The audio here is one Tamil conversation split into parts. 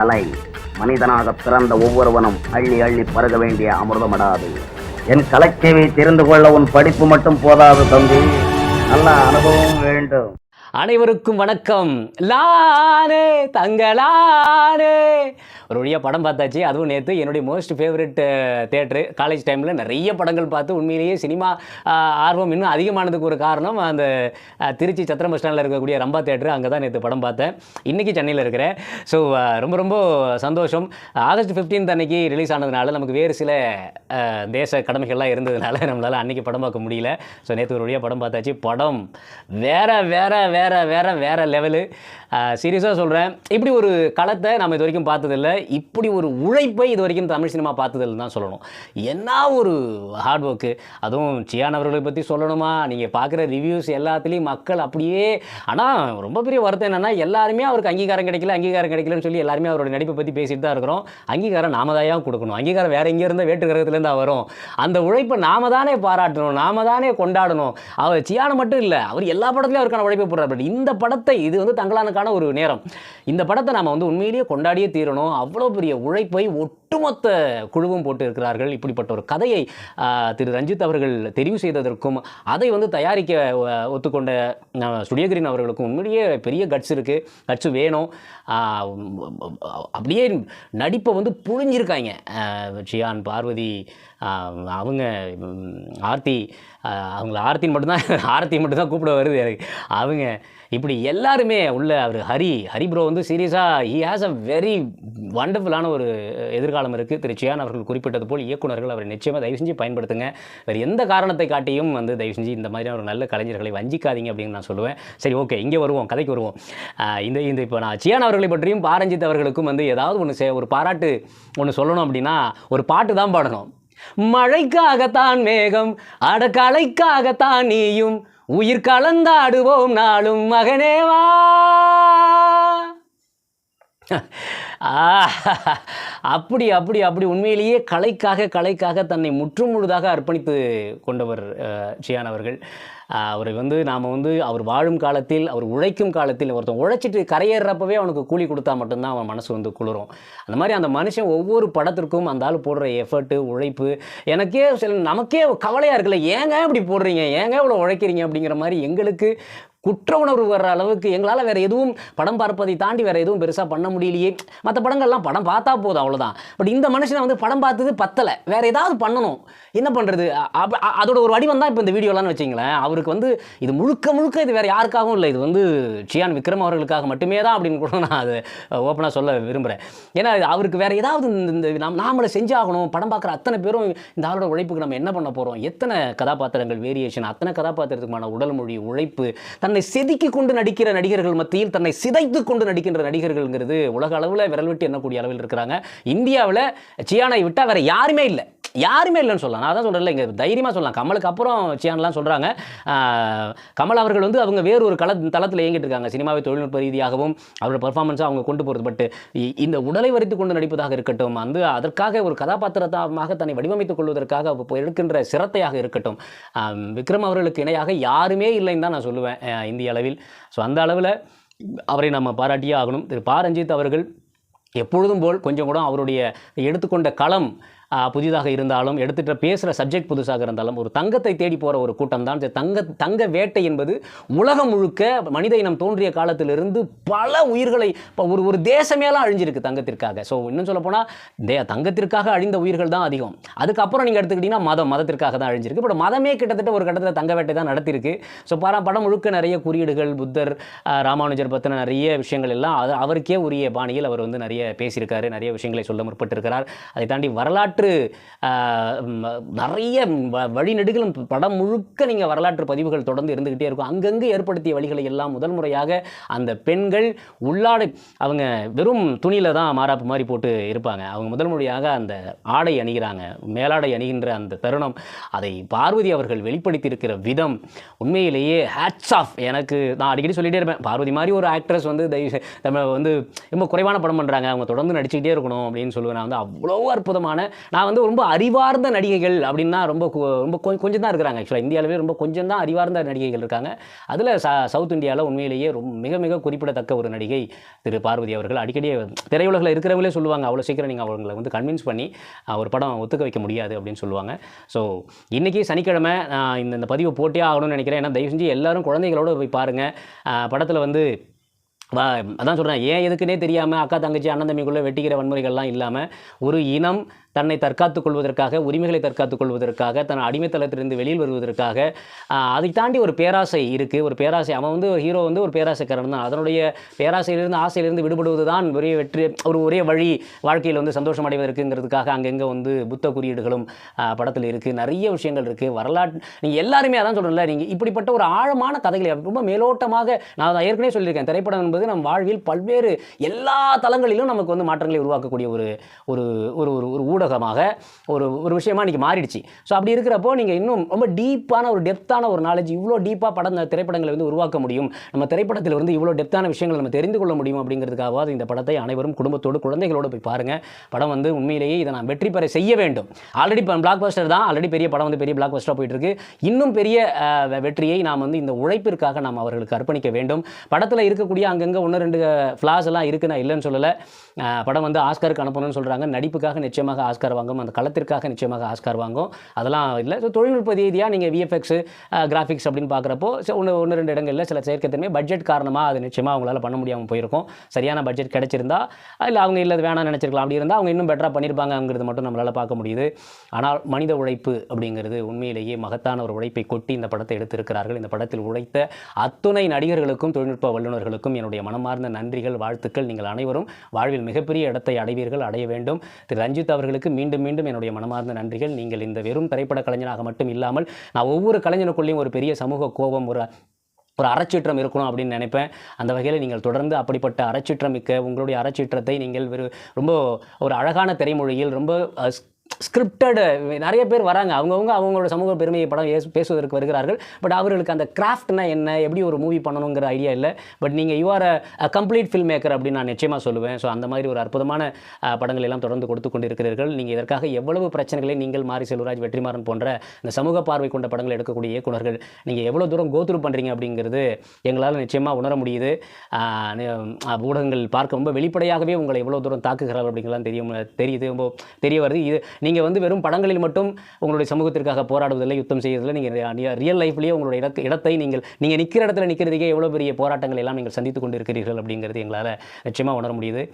கலை மனிதனாக பிறந்த ஒவ்வொருவனும் அள்ளி அள்ளி பருக வேண்டிய அமிர்தமடாது. என் கலைச்சேவை தெரிந்து கொள்ள உன் படிப்பு மட்டும் போதாது தம்பி. நல்ல அனுபவம் வேண்டும். அனைவருக்கும் வணக்கம். லானே தங்கலானே ஒரு வழியாக படம் பார்த்தாச்சு. அதுவும் நேற்று என்னுடைய மோஸ்ட் ஃபேவரட் தேட்ரு காலேஜ் டைமில் நிறைய படங்கள் பார்த்து உண்மையிலேயே சினிமா ஆர்வம் இன்னும் அதிகமானதுக்கு ஒரு காரணம் அந்த திருச்சி சத்திரம் பஸ் ஸ்டாண்டில் இருக்கக்கூடிய ரம்பா தேட்ரு அங்கே தான் நேற்று படம் பார்த்தேன். இன்றைக்கி சென்னையில் இருக்கிறேன். ஸோ ரொம்ப ரொம்ப சந்தோஷம். ஆகஸ்ட் 15th அன்னைக்கு ரிலீஸ் ஆனதுனால நமக்கு வேறு சில தேச கடமைகள்லாம் இருந்ததுனால நம்மளால் அன்றைக்கி படம் பார்க்க முடியல. ஸோ நேற்று ஒரு வழியாக படம் பார்த்தாச்சு. படம் வேற வேற வேற வேற வேற லெவலு சீரியஸாக சொல்கிறேன் இப்படி ஒரு களத்தை நம்ம இது வரைக்கும் பார்த்ததில்ல. இப்படி ஒரு உழைப்பை இது வரைக்கும் தமிழ் சினிமா பார்த்ததில்ல தான் சொல்லணும். என்ன ஒரு ஹார்ட் ஒர்க்கு அதுவும் சியான் அவர்களை பற்றி சொல்லணுமா? நீங்கள் பார்க்குற ரிவ்யூஸ் எல்லாத்துலேயும் மக்கள் அப்படியே ஆனால் ரொம்ப பெரிய வருத்தம் என்னென்னா எல்லாருமே அவருக்கு அங்கீகாரம் கிடைக்கல அங்கீகாரம் கிடைக்கலன்னு சொல்லி எல்லாருமே அவரோட நடிப்பை பற்றி பேசிட்டு தான் இருக்கிறோம். அங்கீகாரம் நாம தான் கொடுக்கணும்? அங்கீகாரம் வேறு எங்கே இருந்தால் வேட்டு கிரகத்துலேருந்து வரும். அந்த உழைப்பை நாம தானே பாராட்டணும் நாம தானே கொண்டாடணும். அவர் சியான மட்டும் இல்லை அவர் எல்லா படத்துலையும் அவருக்கான உழைப்பை போடுறார். பட் இந்த படத்தை இது வந்து தங்களானுக்கான ஒரு நேரம். இந்த படத்தை நாம வந்து உண்மையிலேயே கொண்டாடியே தீரணும். அவ்வளோ பெரிய உழைப்பை ஒட்டுமொத்த குழுவும் போட்டு இருக்கிறார்கள் இப்படிப்பட்ட ஒரு கதையை திரு ரஞ்சித் அவர்கள் தெரிவு செய்ததற்கும் அதை வந்து தயாரிக்க ஒத்துக்கொண்ட சுடியகிரின் அவர்களுக்கும் உண்மையிலேயே பெரிய கட்ஸ் இருக்குது கட்ஸ் வேணும். அப்படியே நடிப்பை வந்து புழிஞ்சிருக்காங்க. ஷியான் பார்வதி அவங்க ஆர்த்தி அவங்கள ஆர்த்தின்னு மட்டும்தான் ஆர்த்தி மட்டும்தான் கூப்பிட வருது எனக்கு. அவங்க இப்படி எல்லாருமே உள்ள அவர் ஹரி ஹரி ப்ரோ வந்து சீரியஸாக ஹி ஹாஸ் அ வெரி வண்டர்ஃபுல்லான ஒரு எதிர்காலம் இருக்குது திரு சியான் அவர்கள் குறிப்பிட்டது போல் இயக்குனர்கள் அவரை நிச்சயமாக தயவு செஞ்சு பயன்படுத்துங்க. வேறு எந்த காரணத்தை காட்டியும் வந்து தயவு செஞ்சு இந்த மாதிரியான ஒரு நல்ல கலைஞர்களை வஞ்சிக்காதீங்க அப்படின்னு நான் சொல்லுவேன். சரி ஓகே இங்கே வருவோம் கதைக்கு வருவோம். இந்த இந்த இப்போ நான் சியான் அவர்களை பற்றியும் பாரஞ்சித் அவர்களுக்கும் வந்து ஏதாவது ஒன்று ஒரு பாராட்டு ஒன்று சொல்லணும் அப்படின்னா ஒரு பாட்டு தான் பாடணும். மழைக்காகத்தான் மேகம் அடக்கலைக்காகத்தான் நீயும் உயிர் கலந்தாடுவோம் நாளும் மகனேவா அப்படி அப்படி அப்படி உண்மையிலேயே கலைக்காக கலைக்காக தன்னை முற்றுமுழுதாக அர்ப்பணித்து கொண்டவர் அஹ், அவர்கள். அவரை வந்து நாம் வந்து அவர் வாழும் காலத்தில் அவர் உழைக்கும் காலத்தில் ஒருத்தன் உழைச்சிட்டு கரையேறப்பவே அவனுக்கு கூலி கொடுத்தா மட்டும்தான் அவன் மனசு வந்து குளிரும். அந்த மாதிரி அந்த மனுஷன் ஒவ்வொரு படத்திற்கும் அந்த ஆள் போடுற எஃபர்ட்டு உழைப்பு எனக்கே சில நமக்கே கவலையாக இருக்குல்ல ஏங்க இப்படி போடுறீங்க? ஏங்க இவ்வளோ உழைக்கிறீங்க? அப்படிங்கிற மாதிரி எங்களுக்கு குற்ற உணர்வு வர்ற அளவுக்கு எங்களால் வேறு எதுவும் படம் பார்ப்பதை தாண்டி வேறு எதுவும் பெருசாக பண்ண முடியலையே. மற்ற படங்கள்லாம் படம் பார்த்தா போதும் அவ்வளோதான் பட் இந்த மனுஷனை வந்து படம் பார்த்தது பத்தலை. வேறு ஏதாவது பண்ணணும். என்ன பண்ணுறது அதோட ஒரு வடிவம் தான் இப்போ இந்த வீடியோலாம்னு வச்சிங்களேன் அவருக்கு வந்து இது முழுக்க முழுக்க இது வேறு யாருக்காகவும் இல்லை. இது வந்து சியான் விக்ரம் அவர்களுக்காக மட்டுமே தான் அப்படின்னு கூட நான் அது ஓப்பனாக சொல்ல விரும்புகிறேன் ஏன்னா இது அவருக்கு வேறு ஏதாவது இந்த- இந்த நாம் நாமளை செஞ்சாகணும். படம் பார்க்குற அத்தனை பேரும் இந்த ஆளோட உழைப்புக்கு நம்ம என்ன பண்ண போகிறோம் எத்தனை கதாபாத்திரங்கள் வேரியேஷன் அத்தனை கதாபாத்திரத்துக்குமான உடல் மொழி உழைப்பு தன்னை செதுக்கி கொண்டு நடிக்கிற நடிகர்கள் மத்தியில் தன்னை சிதைத்து கொண்டு நடிக்கின்ற நடிகர்கள்ங்கிறது உலக அளவில் விரல் விட்டு எண்ணக்கூடிய அளவில் இருக்கிறாங்க. இந்தியாவில் சியானை விட்டால் வேற யாருமே இல்லை. யாருமே இல்லைன்னு சொல்லலாம். நான் தான் சொல்கிறேன் இங்கே தைரியமாக சொல்லலாம். கமலுக்கு அப்புறம் சியான்லாம் சொல்கிறாங்க கமல் அவர்கள் வந்து அவங்க வேறு ஒரு கல தளத்தில் இயங்கிட்டு இருக்காங்க. சினிமாவை தொழில்நுட்ப ரீதியாகவும் அவரோட பர்ஃபார்மன்ஸாக அவங்க கொண்டு போகிறது பட் இந்த உடலை வரித்து கொண்டு நடிப்பதாக இருக்கட்டும் வந்து அதற்காக ஒரு கதாபாத்திரமாக தன்னை வடிவமைத்துக் கொள்வதற்காக எடுக்கின்ற சிரத்தையாக இருக்கட்டும் விக்ரம் அவர்களுக்கு இணையாக யாருமே இல்லைன்னு தான் நான் சொல்லுவேன் இந்திய அளவில். ஸோ அந்த அளவில் அவரை நம்ம பாராட்டியே ஆகணும். திரு பா. ரஞ்சித் அவர்கள் எப்பொழுதும் போல் கொஞ்சம் கூட அவருடைய எடுத்துக்கொண்ட களம் புதிதாக இருந்தாலும் எடுத்துகிட்ட பேசுகிற சப்ஜெக்ட் புதுசாக இருந்தாலும் ஒரு தங்கத்தை தேடி போகிற ஒரு கூட்டம் தான் தங்க தங்க வேட்டை என்பது உலகம் முழுக்க மனித இனம் தோன்றிய காலத்திலிருந்து பல உயிர்களை இப்போ ஒரு ஒரு தேசமேலாம் அழிஞ்சிருக்கு தங்கத்திற்காக. ஸோ இன்னும் சொல்ல போனால் தே தங்கத்திற்காக அழிந்த உயிர்கள் தான் அதிகம். அதுக்கப்புறம் நீங்கள் எடுத்துக்கிட்டிங்கன்னா மதம் மதத்திற்காக தான் அழிஞ்சிருக்கு. பட் மதமே கிட்டத்தட்ட ஒரு கட்டத்தில் தங்க வேட்டை தான் நடத்தியிருக்கு ஸோ பாரா படம் முழுக்க நிறைய குறியீடுகள் புத்தர் ராமானுஜர் பற்றின நிறைய விஷயங்கள் எல்லாம் அது அவருக்கே உரிய பாணியில் அவர் வந்து நிறைய பேசியிருக்காரு நிறைய விஷயங்களை சொல்ல முற்பட்டிருக்கிறார். அதை தாண்டி வரலாற்று வரலாற்று நிறைய வ- வழிநெடுகளும் படம் முழுக்க நீங்கள் வரலாற்று பதிவுகள் தொடர்ந்து இருந்துக்கிட்டே இருக்கும். அங்கங்கு ஏற்படுத்திய வழிகளை எல்லாம் முதல் முறையாக அந்த பெண்கள் உள்ளாடை அவங்க வெறும் துணியில் தான் மாறாப்பு மாதிரி போட்டு இருப்பாங்க. அவங்க முதல் முறையாக அந்த ஆடை அணிகிறாங்க. மேலாடை அணிகின்ற அந்த தருணம் அதை பார்வதி அவர்கள் வெளிப்படுத்தியிருக்கிற விதம் உண்மையிலேயே ஹேட்ஸ் ஆஃப் எனக்கு நான் அடிக்கடி சொல்லிட்டே இருப்பேன். பார்வதி மாதிரி ஒரு ஆக்ட்ரஸ் வந்து தயவு நம்ம வந்து ரொம்ப குறைவான படம் பண்ணுறாங்க அவங்க தொடர்ந்து நடிச்சுக்கிட்டே இருக்கணும் அப்படின்னு சொல்லுவேன். நான் வந்து அவ்வளோ அற்புதமான நான் வந்து ரொம்ப அறிவார்ந்த நடிகைகள் அப்படின்னா ரொம்ப ரொம்ப கொஞ்சம் தான் இருக்கிறாங்க. ஆக்சுவலாக இந்தியாவிலே ரொம்ப கொஞ்சம் தான் அறிவார்ந்த நடிகைகள் இருக்காங்க. அதில் ச சவுத் இந்தியாவில் உண்மையிலேயே ரொம்ப மிக மிக குறிப்பிடத்தக்க ஒரு நடிகை திரு பார்வதி அவர்கள். அடிக்கடி திரையுலகில் இருக்கிறவங்களே சொல்லுவாங்க அவ்வளோ சீக்கிரம் நீங்கள் அவங்களை வந்து கன்வின்ஸ் பண்ணி ஒரு படம் ஒத்துக்க வைக்க முடியாது அப்படின்னு சொல்லுவாங்க. ஸோ இன்றைக்கி சனிக்கிழமை நான் இந்த இந்த பதிவை போட்டே ஆகணும்னு நினைக்கிறேன். ஏன்னா தயவு செஞ்சு எல்லாரும் குழந்தைகளோடு போய் பாருங்கள் படத்தில் வந்து வா அதான் சொல்கிறேன் ஏன் எதுக்குன்னே தெரியாமல் அக்கா தங்கச்சி அண்ணன் தம்பிக்குள்ளே வெட்டிக்கிற வன்முறைகள்லாம் இல்லாமல் ஒரு இனம் தன்னை தற்காத்துக் கொள்வதற்காக உரிமைகளை தற்காத்துக் கொள்வதற்காக தன் அடிமைத்தளத்திலிருந்து வெளியில் வருவதற்காக அதை தாண்டி ஒரு பேராசை இருக்குது ஒரு பேராசை அவன் வந்து ஒரு ஹீரோ வந்து ஒரு பேராசைக்காரன் தான். அதனுடைய பேராசையிலிருந்து ஆசையிலிருந்து விடுபடுவது தான் ஒரே வெற்றி ஒரு ஒரே வழி வாழ்க்கையில் வந்து சந்தோஷம் அடைவதற்குங்கிறதுக்காக அங்கங்கே வந்து புத்த குறியீடுகளும் ஆஹ், படத்தில் இருக்குது நிறைய விஷயங்கள் இருக்குது வரலாற்று நீங்கள் எல்லாருமே அதான் சொல்கிறேன்ல நீங்கள் இப்படிப்பட்ட ஒரு ஆழமான கதைகளை ரொம்ப மேலோட்டமாக நான் அதை ஏற்கனவே சொல்லியிருக்கேன். திரைப்படம் என்பது நம் வாழ்வில் பல்வேறு எல்லா தளங்களிலும் நமக்கு வந்து மாற்றங்களை உருவாக்கக்கூடிய ஒரு ஒரு ஒரு ஒரு ஒரு ஊடகமாக ஒரு ஒரு விஷயமா இன்றைக்கி மாறிடுச்சு. ஸோ அப்படி இருக்கிறப்போ நீங்கள் இன்னும் ரொம்ப டீப்பான ஒரு டெப்த்தான ஒரு நாலேஜ் இவ்வளோ டீப்பாக படம் திரைப்படங்களை வந்து உருவாக்க முடியும். நம்ம திரைப்படத்தில் வந்து இவ்வளோ டெப்த்தான விஷயங்களை நம்ம தெரிந்து கொள்ள முடியும் அப்படிங்கிறதுக்காகவாது இந்த படத்தை அனைவரும் குடும்பத்தோடு குழந்தைகளோடு போய் பாருங்கள் படம் வந்து உண்மையிலேயே இதை நான் வெற்றி பெற செய்ய வேண்டும். ஆல்ரெடி இப்போ பிளாக் பஸ்டர் தான். ஆல்ரெடி பெரிய படம் வந்து பெரிய பிளாக் பஸ்டராக போயிட்டு இருக்கு இன்னும் பெரிய வெற்றியை நாம் வந்து இந்த உழைப்பிற்காக நாம் அவர்களுக்கு அர்ப்பணிக்க வேண்டும். படத்தில் இருக்கக்கூடிய அங்கங்கே ஒன்று ரெண்டு ஃப்ளாஸ் எல்லாம் இருக்குன்னா நான் இல்லைன்னு சொல்லலை. படம் வந்து ஆஸ்கருக்கு அனுப்பணும்னு சொல்கிறாங்க நடிப்புக்காக நிச்சயமாக ஆஸ்கார் வாங்கும் அந்த களத்திற்காக நிச்சயமாக ஆஸ்கார் வாங்கும். அதெல்லாம் இல்லை. ஸோ தொழில்நுட்ப ரீதியாக நீங்கள் விஎஃப்எக்ஸ் கிராஃபிக்ஸ் அப்படின்னு பார்க்குறப்போ ஒன்று ஒன்று ரெண்டு இடங்களில் சில செயற்கைத்தன்மை பட்ஜெட் காரணமாக அது நிச்சயமாக அவங்களால பண்ண முடியாமல் போயிருக்கும். சரியான பட்ஜெட் கிடைச்சிருந்தா இல்லை அவங்க இல்லை வேணாம்னு நினச்சிருக்கலாம். அப்படி இருந்தால் அவங்க இன்னும் பெட்டராக பண்ணியிருப்பாங்கங்கிறது மட்டும் நம்மளால் பார்க்க முடியுது. ஆனால் மனித உழைப்பு அப்படிங்கிறது உண்மையிலேயே மகத்தான ஒரு உழைப்பை கொட்டி இந்த படத்தை எடுத்திருக்கிறார்கள். இந்த படத்தில் உழைத்த அத்துணை நடிகர்களுக்கும் தொழில்நுட்ப வல்லுநர்களுக்கும் என்னுடைய மனமார்ந்த நன்றிகள் வாழ்த்துக்கள். நீங்கள் அனைவரும் வாழ்வில் மிகப்பெரிய இடத்தை அடைவீர்கள் அடைய வேண்டும். திரு. ரஞ்சித் அவர்களுக்கு மீண்டும் மீண்டும் என்னுடைய மனமார்ந்த நன்றிகள். நீங்கள் இந்த வெறும் திரைப்பட கலைஞனாக மட்டும் இல்லாமல் நான் ஒவ்வொரு கலைஞனுக்குள்ளேயும் ஒரு பெரிய சமூக கோபம் ஒரு ஒரு அறச்சீற்றம் இருக்கணும் அப்படின்னு நினைப்பேன். அந்த வகையில் நீங்கள் தொடர்ந்து அப்படிப்பட்ட அறச்சீற்றம் மிக்க உங்களுடைய அறச்சீற்றத்தை நீங்கள் ரொம்ப ஒரு அழகான திரைமொழியில் ரொம்ப ஸ்கிரிப்டடு நிறைய பேர் வராங்க. அவங்கவுங்க அவங்களோட சமூக பெருமையை படம் பேசுவதற்கு வருகிறார்கள். பட் அவர்களுக்கு அந்த கிராஃப்ட்னா என்ன எப்படி ஒரு மூவி பண்ணணுங்கிற ஐடியா இல்லை. பட் நீங்கள் you are a complete film maker அப்படின்னு நான் நிச்சயமாக சொல்லுவேன். ஸோ அந்த மாதிரி ஒரு அற்புதமான படங்கள் எல்லாம் தொடர்ந்து கொடுத்து கொண்டிருக்கிறீர்கள். நீங்கள் இதற்காக எவ்வளவு பிரச்சனைகளை நீங்கள் மாரி செல்வராஜ் வெற்றிமாறன் போன்ற இந்த சமூக பார்வை கொண்ட படங்கள் எடுக்கக்கூடிய இயக்குநர்கள் நீங்கள் எவ்வளோ தூரம் கோத்ரூ பண்ணுறீங்க அப்படிங்கிறது எங்களால் நிச்சயமாக உணர முடியுது. ஊடகங்கள் பார்க்க ரொம்ப வெளிப்படையாகவே உங்களை எவ்வளோ தூரம் தாக்குகிறார்கள் அப்படிங்கிறலாம் தெரியும் தெரியுது. ரொம்ப தெரிய வருது. இது நீங்கள் வந்து வெறும் படங்களில் மட்டும் உங்களுடைய சமூகத்திற்காக போராடுவதில்லை யுத்தம் செய்வதில்லை நீங்கள் ரியல் லைஃப்லேயே உங்களுடைய இடத்து இடத்தை நீங்கள் நீங்கள் நிற்கிற இடத்துல நிற்கிறதுக்கே எவ்வளோ பெரிய போராட்டங்கள் எல்லாம் நீங்கள் சந்தித்து கொண்டு இருக்கிறீர்கள் அப்படிங்கிறது எங்களால் நிச்சயமாக உணர முடியுது.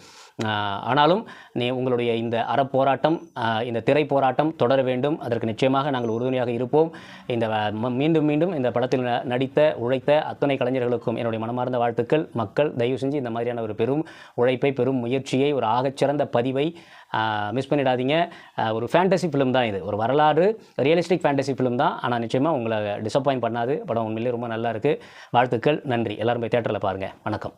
ஆனாலும் நீ உங்களுடைய இந்த அறப்போராட்டம் இந்த திரை போராட்டம் தொடர வேண்டும். அதற்கு நிச்சயமாக நாங்கள் உறுதுணையாக இருப்போம். இந்த ம- மீண்டும் மீண்டும் இந்த படத்தில் ந- நடித்த உழைத்த அத்தனை கலைஞர்களுக்கும் என்னுடைய மனமார்ந்த வாழ்த்துக்கள். மக்கள் தயவு செஞ்சு இந்த மாதிரியான ஒரு பெரும் உழைப்பை பெரும் முயற்சியை ஒரு ஆகச்சிறந்த பதிவை மிஸ் பண்ணிடாதீங்க. ஒரு ஒரு ஃபேண்டசி ஃபிலிம் தான் இது. ஒரு வரலாறு ரியலிஸ்டிக் ஃபேண்டசி ஃபிலிம் தான். ஆனால் நிச்சயமாக உங்களை டிசப்பாயிண்ட் பண்ணாது. படம் உண்மையிலேயே ரொம்ப நல்லா இருக்குது வாழ்த்துக்கள் நன்றி. எல்லாரும் போய் தேட்டரில் பாருங்கள் வணக்கம்.